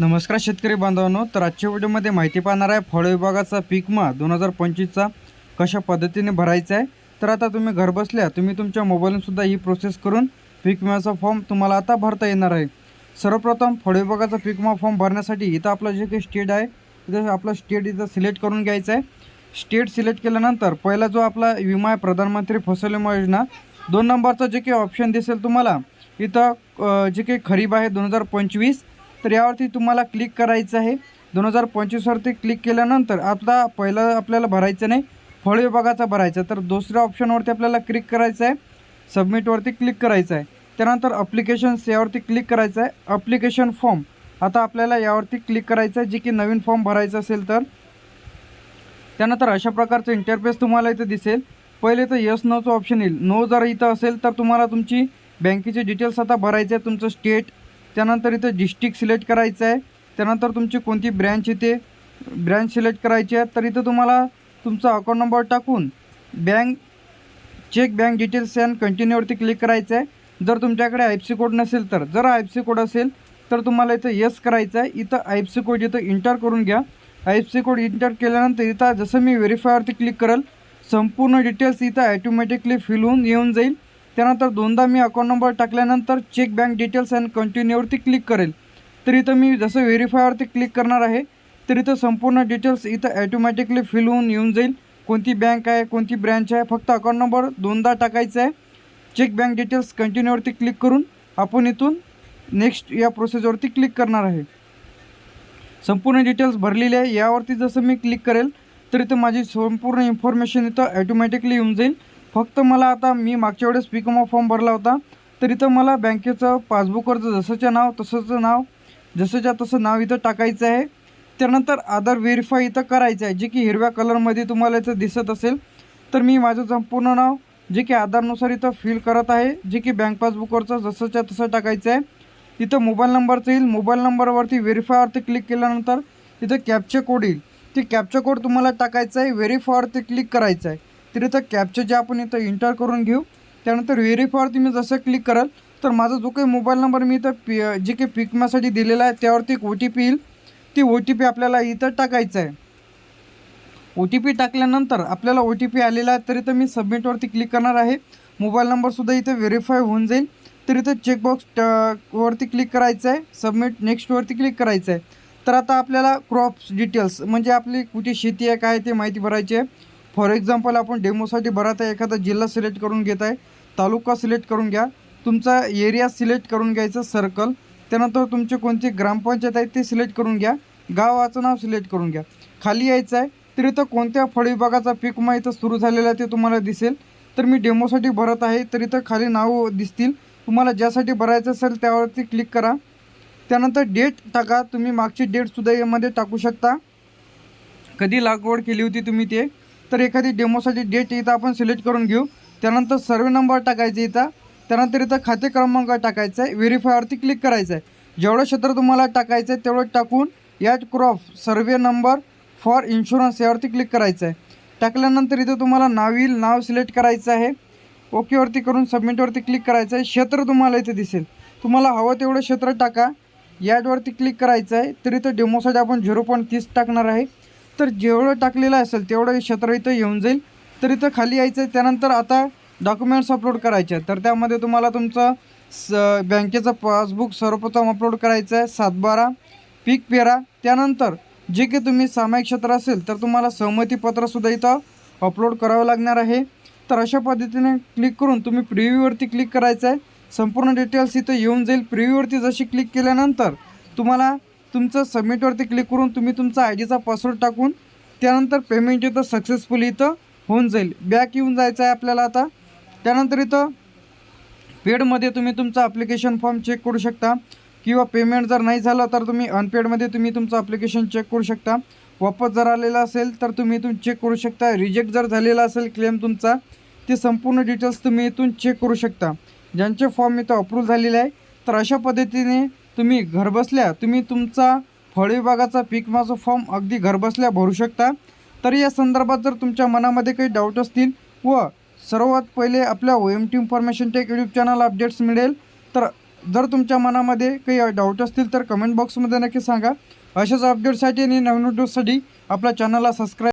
नमस्कार शेतकरी बांधवांनो तर आजच्या व्हिडिओमध्ये माहिती पाहणार आहे फळ विभागाचा पीक विमा दोन हजार पंचवीसचा कशा पद्धतीने भरायचा आहे. तर आता तुम्ही घरबसल्या तुम्ही तुमच्या मोबाईलनेसुद्धा ही प्रोसेस करून पीक विम्याचा फॉर्म तुम्हाला आता भरता येणार आहे. सर्वप्रथम फळ विभागाचा पीक विमा फॉर्म भरण्यासाठी इथं आपलं जे काही स्टेट आहे तिथं आपलं स्टेट इथं सिलेक्ट करून घ्यायचं आहे. स्टेट सिलेक्ट केल्यानंतर पहिला जो आपला विमा आहे प्रधानमंत्री फसल विमा योजना दोन नंबरचं जे काही ऑप्शन दिसेल तुम्हाला इथं जे काही खरीप आहे दोन हजार पंचवीस तर यावरती तुम्हाला क्लिक करायचं आहे. दोन हजार पंचवीसवरती क्लिक केल्यानंतर आता पहिलं आपल्याला भरायचं नाही. फळ विभागाचा भरायचा तर दुसऱ्या ऑप्शनवरती आपल्याला क्लिक करायचं आहे. सबमिटवरती क्लिक करायचं आहे. त्यानंतर अप्लिकेशन्स यावरती क्लिक करायचं आहे. अप्लिकेशन फॉर्म आता आपल्याला यावरती क्लिक करायचं आहे. जे की नवीन फॉर्म भरायचा असेल तर. त्यानंतर अशा प्रकारचं इंटरफेस तुम्हाला इथं दिसेल. पहिले तर यस नोचं ऑप्शन येईल. नो जर इथं असेल तर तुम्हाला तुमची बँकेचे डिटेल्स आता भरायचे आहे तुमचं स्टेट त्यानंतर इथं डिस्ट्रिक्ट सिलेक्ट करायचं आहे त्यानंतर तुमची कोणती ब्रँच इथे ब्रँच सिलेक्ट करायची आहे तर इथं तुम्हाला तुमचा अकाउंट नंबर टाकून bank check bank details and कंटिन्यूवरती click करायचं आहे जर तुमच्याकडे आय सी कोड नसेल तर जर आय सी कोड असेल तर तुम्हाला इथं येस करायचं आहे इथं आय सी कोड इथं इंटर करून घ्या. I F C code enter केल्यानंतर इथं जसं मी व्हेरीफायवरती क्लिक करेल संपूर्ण डिटेल्स इथं ॲटोमॅटिकली फिल होऊन येऊन जाईल. त्यानंतर दोनदा मी अकाउंट नंबर टाकल्यानंतर चेक बँक डिटेल्स अँड कंटिन्यूवरती क्लिक करेल. तर इथं मी जसं व्हेरीफायवरती क्लिक करणार आहे तर इथं संपूर्ण डिटेल्स इथं ॲटोमॅटिकली फिल होऊन येऊन जाईल. कोणती बँक आहे कोणती ब्रँच आहे फक्त अकाउंट नंबर दोनदा टाकायचा आहे. चेक बँक डिटेल्स कंटिन्यूवरती क्लिक करून आपण इथून नेक्स्ट या प्रोसेसवरती क्लिक करणार आहे. संपूर्ण डिटेल्स भरलेली आहे. यावरती जसं मी क्लिक करेल तर इथं माझी संपूर्ण इन्फॉर्मेशन इथं ॲटोमॅटिकली येऊन जाईल. फक्त मला आता मी मागच्या वेळेस पिकमा फॉर्म भरला होता. तर इथं मला बँकेचं पासबुकवरचं जसंच्या नाव तसंचं नाव जसंच्या तसं नाव इथं टाकायचं आहे. त्यानंतर आधार व्हेरीफाय इथं करायचं आहे. जे की हिरव्या कलरमध्ये तुम्हाला इथं दिसत असेल. तर मी माझं संपूर्ण नाव जे की आधारनुसार इथं फिल करत आहे जे की बँक पासबुकवरचं जसंच्या तसं टाकायचं आहे. इथं मोबाईल नंबरचं येईल. मोबाईल नंबरवरती व्हेरीफायवरती क्लिक केल्यानंतर इथं कॅपचा कोड येईल. ते कॅपचा कोड तुम्हाला टाकायचा आहे. व्हेरीफायवरती क्लिक करायचं आहे. तर इथं कॅपचं जे आपण इथं इंटर करून घेऊ त्यानंतर व्हेरीफायवरती मी जसं क्लिक कराल तर माझा जो काही मोबाईल नंबर मी इथं पी जे काही पिकम्यासाठी दिलेला आहे त्यावरती एक ओ टी पी येईल. ती ओ टी पी आपल्याला इथं टाकायचं आहे. ओ टी पी टाकल्यानंतर आपल्याला ओ टी पी आलेला आहे तर इथं मी सबमिटवरती क्लिक करणार आहे. मोबाईल नंबरसुद्धा इथं व्हेरीफाय होऊन जाईल. तर इथं चेकबॉक्स वरती क्लिक करायचं आहे. सबमिट नेक्स्टवरती क्लिक करायचं आहे. तर आता आपल्याला क्रॉप्स डिटेल्स म्हणजे आपली कुठे शेती आहे काय ते माहिती भरायची आहे. फॉर एक्झाम्पल आपण डेमोसाठी भरत आहे एखादा जिल्हा सिलेक्ट करून घेत आहे तालुका सिलेक्ट करून घ्या तुमचा एरिया सिलेक्ट करून घ्यायचं सर्कल त्यानंतर तुमची कोणती ग्रामपंचायत आहे ते सिलेक्ट करून घ्या गावाचं नाव सिलेक्ट करून घ्या. खाली यायचं आहे तर इथं कोणत्या फळविभागाचा पीक मा इथं सुरू झालेला आहे ते तुम्हाला दिसेल. तर मी डेमोसाठी भरत आहे तर इथं खाली नावं दिसतील. तुम्हाला ज्यासाठी भरायचं असेल त्यावरती क्लिक करा. त्यानंतर डेट टाका तुम्ही मागची डेटसुद्धा यामध्ये टाकू शकता. कधी लागवड केली होती तुम्ही ते? तर एखादी डेमोसाठी डेट इथं आपण सिलेक्ट करून घेऊ. त्यानंतर सर्वे नंबर टाकायचा इथं. त्यानंतर इथं खाते क्रमांक टाकायचा आहे. व्हेरीफायवरती क्लिक करायचं आहे. जेवढं क्षेत्र तुम्हाला टाकायचं आहे तेवढं टाकून यात crop survey number for insurance यावरती क्लिक करायचं आहे. टाकल्यानंतर इथं तुम्हाला नाव येईल नाव सिलेक्ट करायचं आहे. ओकेवरती करून सबमिटवरती क्लिक करायचं आहे. क्षेत्र तुम्हाला इथे दिसेल. तुम्हाला हवं तेवढं क्षेत्र टाका. याडवरती क्लिक करायचं आहे. तर इथं डेमोसाठी आपण झिरो पॉईंट तीस टाकणार आहे. तर जेवढं टाकलेलं असेल तेवढं क्षेत्र इथं येऊन जाईल. तर इथं खाली यायचं आहे. त्यानंतर आता डॉक्युमेंट्स अपलोड करायचे. आहेत तर त्यामध्ये तुम्हाला तुमचं स बँकेचं पासबुक सर्वप्रथम अपलोड करायचं आहे. सातबारा पीक पेरा. त्यानंतर जे काही तुम्ही सामायिक क्षेत्र असेल तर तुम्हाला सहमतीपत्रसुद्धा इथं अपलोड करावं लागणार आहे. तर अशा पद्धतीने क्लिक करून तुम्ही प्रिव्ह्यूवरती क्लिक करायचं आहे. संपूर्ण डिटेल्स इथं येऊन जाईल. प्रिव्ह्यूवरती जशी क्लिक केल्यानंतर तुम्हाला तुमचं सबमिटवरती क्लिक करून तुम्ही तुमचा आय डीचा पासवर्ड टाकून त्यानंतर पेमेंट इथं सक्सेसफुली इथं होऊन जाईल. बॅक येऊन जायचं आहे आपल्याला आता. त्यानंतर इथं पेडमध्ये तुम्ही तुमचा ॲप्लिकेशन फॉर्म चेक करू शकता. किंवा पेमेंट जर नाही झालं तर तुम्ही अनपेडमध्ये तुम्ही तुमचं ॲप्लिकेशन चेक करू शकता. वापस जर आलेला असेल तर तुम्ही इथून चेक करू शकता. रिजेक्ट जर झालेला असेल क्लेम तुमचा ते संपूर्ण डिटेल्स तुम्ही इथून चेक करू शकता. ज्यांचे फॉर्म इथं अप्रूव्ह झालेले आहे तर अशा पद्धतीने तुम्ही घरबसल्या तुम्ही तुमचा फळ विभागाचा पीक विमाचा फॉर्म अगदी घरबसल्या भरू शकता. तर या संदर्भात जर तुमच्या मनामध्ये काही डाऊट असतील व सर्वात पहिले आपल्या O M T information tech YouTube channel updates मिळेल तर जर तुमच्या मनामध्ये काही डाऊट असतील तर कमेंट बॉक्समध्ये नक्की सांगा. अशाच अपडेटसाठी आणि नवीन व्हिडिओसाठी आपल्या चॅनलला सबस्क्राईब